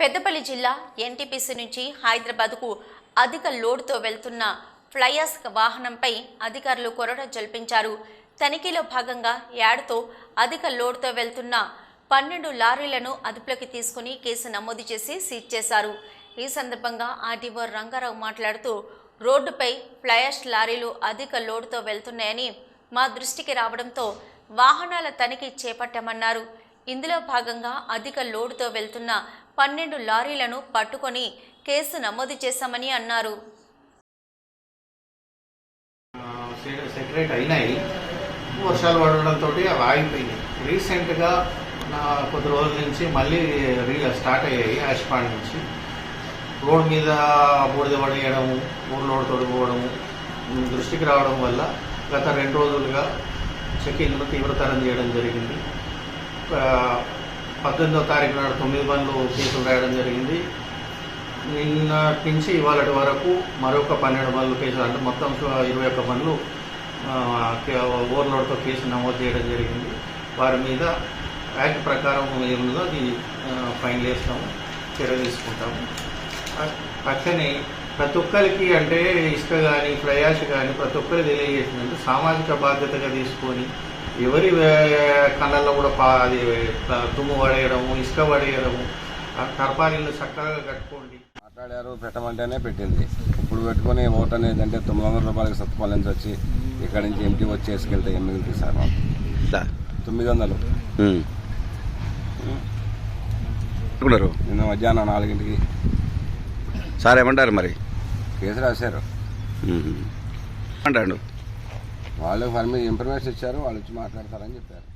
పెద్దపల్లి జిల్లా ఎన్టీపీసీ నుంచి హైదరాబాద్కు అధిక లోడ్తో వెళ్తున్న ఫ్లయర్స్ వాహనంపై అధికారులు కొరడ జల్పించారు తనిఖీలో భాగంగా యాడ్తో అధిక లోడ్తో వెళ్తున్న పన్నెండు లారీలను అదుపులోకి తీసుకుని కేసు నమోదు చేసి సీజ్ చేశారు. ఈ సందర్భంగా ఆర్టీఓ రంగారావు మాట్లాడుతూ రోడ్డుపై ఫ్లయర్స్ లారీలు అధిక లోడ్తో వెళ్తున్నాయని మా దృష్టికి రావడంతో వాహనాల తనిఖీ చేపట్టామన్నారు. ఇందులో భాగంగా అధిక లోడుతో వెళ్తున్న పన్నెండు లారీలను పట్టుకొని కేసు నమోదు చేశామని అన్నారు. సెపరేట్ అయినాయి. వర్షాలు పడడంతో అవి ఆగిపోయినాయి. రీసెంట్గా నా కొద్ది రోజుల నుంచి మళ్ళీ రీ స్టార్ట్ అయ్యాయి యాష్పాండ్ నుంచి. రోడ్ మీద బూడిద పడేయడము ఊర్లో తొడిపోవడము దృష్టికి రావడం వల్ల గత రెండు రోజులుగా చెకింగ్ను తీవ్రతరం చేయడం జరిగింది. పద్దెనిమిదో తారీఖు నాడు తొమ్మిది పనులు కేసులు రాయడం జరిగింది. నిన్న నుంచి ఇవాళ వరకు మరొక పన్నెండు పనులు కేసులు అంటే మొత్తం ఇరవై ఒక్క బండ్లు ఓవర్లోడ్తో కేసు నమోదు చేయడం జరిగింది. వారి మీద యాక్ట్ ప్రకారం ఏముందో అది ఫైన్ వేస్తాము చర్య తీసుకుంటాము. అ- అట్లనే ప్రతి ఒక్కరికి అంటే ఇసుక కానీ ప్రయాస కానీ ప్రతి ఒక్కరికి తెలియజేసిందంటే సామాజిక బాధ్యతగా తీసుకొని ఎవరి కళ్ళల్లో కూడా పా అది దుమ్ము పడేయడము ఇసుక పడేయడము ఆ టర్పాలీలు చక్కగా కట్టుకోండి. మాట్లాడారు పెట్టమంటేనే పెట్టింది. ఇప్పుడు పెట్టుకొని ఓట్ అనేది అంటే తొమ్మిది వందల రూపాయలకి సత్తుపాల నుంచి వచ్చి ఇక్కడ నుంచి ఎంటీ వచ్చి వేసుకెళ్తే మిగులుతుంది సార్? తొమ్మిది వందలు. నిన్న మధ్యాహ్నం నాలుగింటికి సార్ ఏమంటారు మరి? కేసు రాశారు. అంటాడు వాళ్ళు ఫర్ మీ ఇన్ఫర్మేషన్ ఇచ్చారు వాళ్ళు వచ్చి మాట్లాడతారని చెప్పారు.